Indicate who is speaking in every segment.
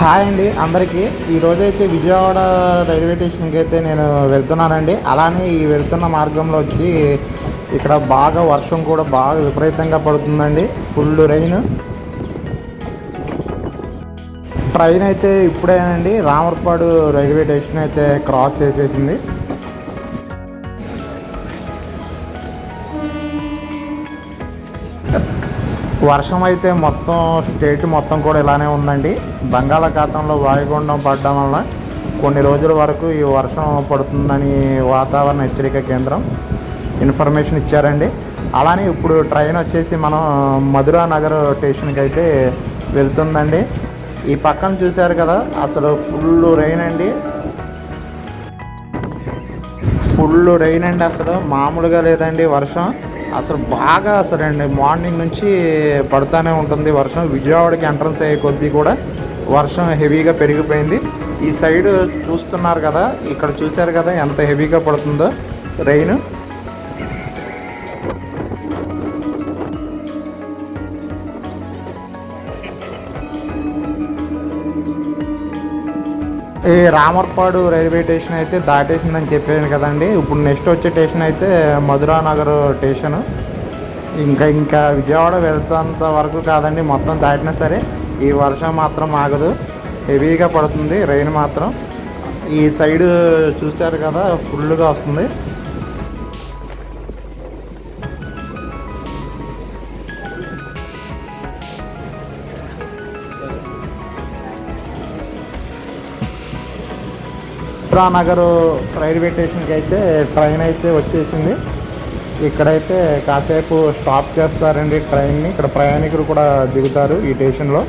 Speaker 1: Hi అండి అందరికీ. ఈరోజు అయితే విజయవాడ రైల్వే స్టేషన్కి అయితే నేను వెళ్తున్నానండి. అలానే ఈ వెళ్తున్న మార్గంలో వచ్చి ఇక్కడ బాగా వర్షం కూడా బాగా విపరీతంగా పడుతుందండి. ఫుల్ రైన్ ట్రైన్ అయితే ఇప్పుడేనండి. రామర్పాడు రైల్వే స్టేషన్ అయితే క్రాస్ చేసేసింది. వర్షం అయితే మొత్తం స్టేట్ మొత్తం కూడా ఇలానే ఉందండి. బంగాళాఖాతంలో వాయుగుండం పడడం వల్ల కొన్ని రోజుల వరకు ఈ వర్షం పడుతుందని వాతావరణ హెచ్చరిక కేంద్రం ఇన్ఫర్మేషన్ ఇచ్చారండి. అలానే ఇప్పుడు ట్రైన్ వచ్చేసి మనం మధురా నగర్ స్టేషన్కి అయితే వెళ్తుందండి. ఈ పక్కన చూశారు కదా అసలు ఫుల్ రెయిన్ అండి. ఫుల్ రెయిన్ అండి అసలు మామూలుగా లేదండి వర్షం. అసలు బాగా అసలు అండి. మార్నింగ్ నుంచి పడుతూనే ఉంటుంది వర్షం. విజయవాడకి ఎంట్రన్స్ అయ్యే కొద్దీ కూడా వర్షం హెవీగా పెరిగిపోయింది. ఈ సైడ్ చూస్తున్నారు కదా ఇక్కడ చూశారు కదా ఎంత హెవీగా పడుతుందో రెయిన్ ఈ రామర్పాడు రైల్వే స్టేషన్ అయితే దాటేసిందని చెప్పాను కదండి. ఇప్పుడు నెక్స్ట్ వచ్చే స్టేషన్ అయితే మధురా నగర్ స్టేషన్. ఇంకా ఇంకా విజయవాడ వెళ్తంత వరకు కాదండి మొత్తం దాటినా సరే ఈ వర్షం మాత్రం ఆగదు. హెవీగా పడుతుంది రైన్ మాత్రం. ఈ సైడ్ చూశారు కదా ఫుల్గా వస్తుంది. నగర్ రైల్వే స్టేషన్కి అయితే ట్రైన్ అయితే వచ్చేసింది. ఇక్కడైతే కాసేపు స్టాప్ చేస్తారండి ట్రైన్ని. ఇక్కడ ప్రయాణికులు కూడా దిగుతారు ఈ స్టేషన్లో.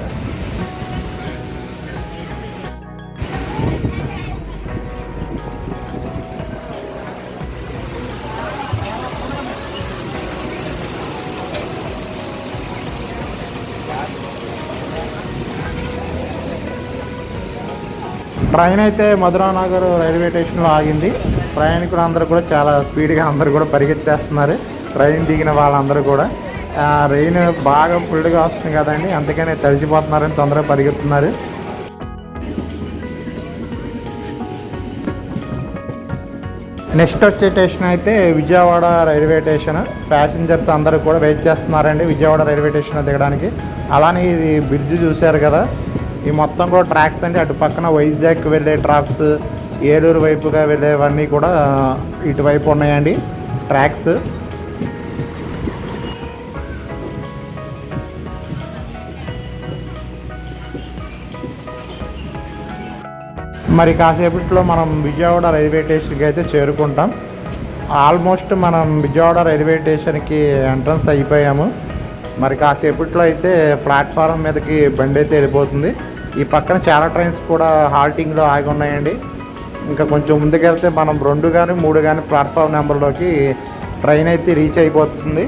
Speaker 1: ట్రైన్ అయితే మధురా నగర్ రైల్వే స్టేషన్లో ఆగింది. ప్రయాణికులు అందరూ కూడా చాలా స్పీడ్గా అందరూ కూడా పరిగెత్తేస్తున్నారు. ట్రైన్ దిగిన వాళ్ళందరూ కూడా. రైన్ రెయిన్ బాగా ఫుల్గా వస్తుంది కదండి. అందుకనే తడిచిపోతున్నారని తొందరగా పరిగెత్తున్నారు. నెక్స్ట్ వచ్చే స్టేషన్ అయితే విజయవాడ రైల్వే స్టేషన్. ప్యాసింజర్స్ అందరూ కూడా వెయిట్ చేస్తున్నారండి విజయవాడ రైల్వే స్టేషన్ దిగడానికి. అలానే ఇది బ్రిడ్జ్ చూశారు కదా. ఈ మొత్తం కూడా ట్రాక్స్ అండి అటు పక్కన వైజాగ్ వెళ్ళే ట్రాక్స్ ఏలూరు వైపుగా వెళ్ళేవన్నీ కూడా ఇటువైపు ఉన్నాయండి. ట్రాక్స్ మరి కాసేపట్లో మనం విజయవాడ రైల్వే స్టేషన్కి అయితే చేరుకుంటాం. ఆల్మోస్ట్ మనం విజయవాడ రైల్వే స్టేషన్కి ఎంట్రన్స్ అయిపోయాము. మరి కాసేపట్లో అయితే ప్లాట్ఫారం మీదకి బండి అయితే వెళ్ళిపోతుంది. ఈ పక్కన చాలా ట్రైన్స్ కూడా హాల్టింగ్లో ఆగి ఉన్నాయండి. ఇంకా కొంచెం ముందుకెళ్తే మనం రెండు కానీ మూడు కానీ ప్లాట్ఫామ్ నెంబర్లోకి ట్రైన్ అయితే రీచ్ అయిపోతుంది.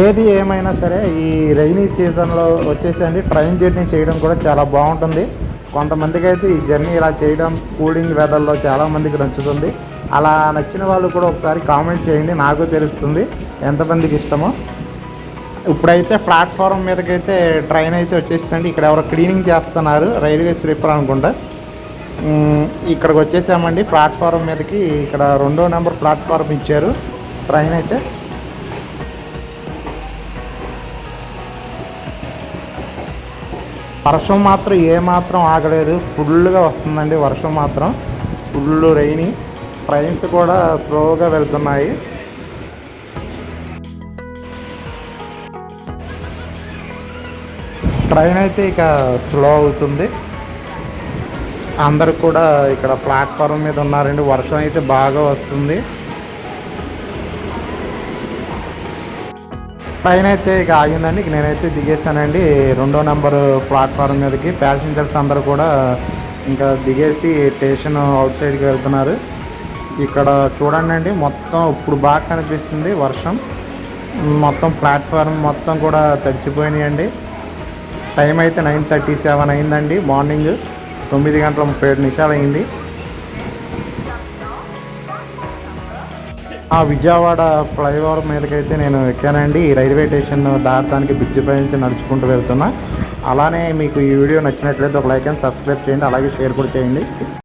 Speaker 1: ఏది ఏమైనా సరే ఈ రైనీ సీజన్లో వచ్చేసండి ట్రైన్ జర్నీ చేయడం కూడా చాలా బాగుంటుంది. కొంతమందికి అయితే ఈ జర్నీ ఇలా చేయడం కూలింగ్ వెదర్లో చాలామందికి నచ్చుతుంది. అలా నచ్చిన వాళ్ళు కూడా ఒకసారి కామెంట్ చేయండి. నాకు తెలుస్తుంది ఎంతమందికి ఇష్టమో. ఇప్పుడైతే ప్లాట్ఫారం మీదకైతే ట్రైన్ అయితే వచ్చేస్తుందండి. ఇక్కడ ఎవరో క్లీనింగ్ చేస్తున్నారు. రైల్వే స్లీపర్ అనుకుంటా. ఇక్కడికి వచ్చేసామండి. ప్లాట్ఫారం మీదకి ఇక్కడ రెండో నెంబర్ ప్లాట్ఫారం ఇచ్చారు. ట్రైన్ అయితే. వర్షం మాత్రం ఏమాత్రం ఆగలేదు. ఫుల్గా వస్తుందండి వర్షం మాత్రం. ఫుల్ రైని ట్రైన్స్ కూడా స్లోగా వెళ్తున్నాయి. ట్రైన్ అయితే ఇక స్లో అవుతుంది. అందరు కూడా ఇక్కడ ప్లాట్ఫారం మీద ఉన్నారండి. వర్షం అయితే బాగా వస్తుంది. ట్రైన్ అయితే ఇక ఆగిందండి. ఇక నేనైతే దిగేసానండి రెండో నెంబర్ ప్లాట్ఫామ్ మీదకి ప్యాసింజర్స్ అందరూ కూడా ఇంకా దిగేసి స్టేషన్ అవుట్ సైడ్కి వెళ్తున్నారు. ఇక్కడ చూడండి అండి మొత్తం ఇప్పుడు బాగా కనిపిస్తుంది వర్షం. మొత్తం ప్లాట్ఫామ్ మొత్తం కూడా తడిచిపోయినాయండి. టైం అయితే నైన్ థర్టీ సెవెన్ అయిందండి మార్నింగ్. తొమ్మిది గంటల ముప్పై ఏడు నిమిషాలు అయింది. ఆ విజయవాడ ఫ్లైఓవర్ మీదకైతే నేను ఎక్కానండి. ఈ రైల్వే స్టేషన్ దాటడానికి బ్రిడ్జ్ పై నుంచి నడుచుకుంటూ వెళ్తున్నా. అలానే మీకు ఈ వీడియో నచ్చినట్లయితే ఒక లైక్ అండ్ సబ్స్క్రైబ్ చేయండి. అలాగే షేర్ కూడా చేయండి.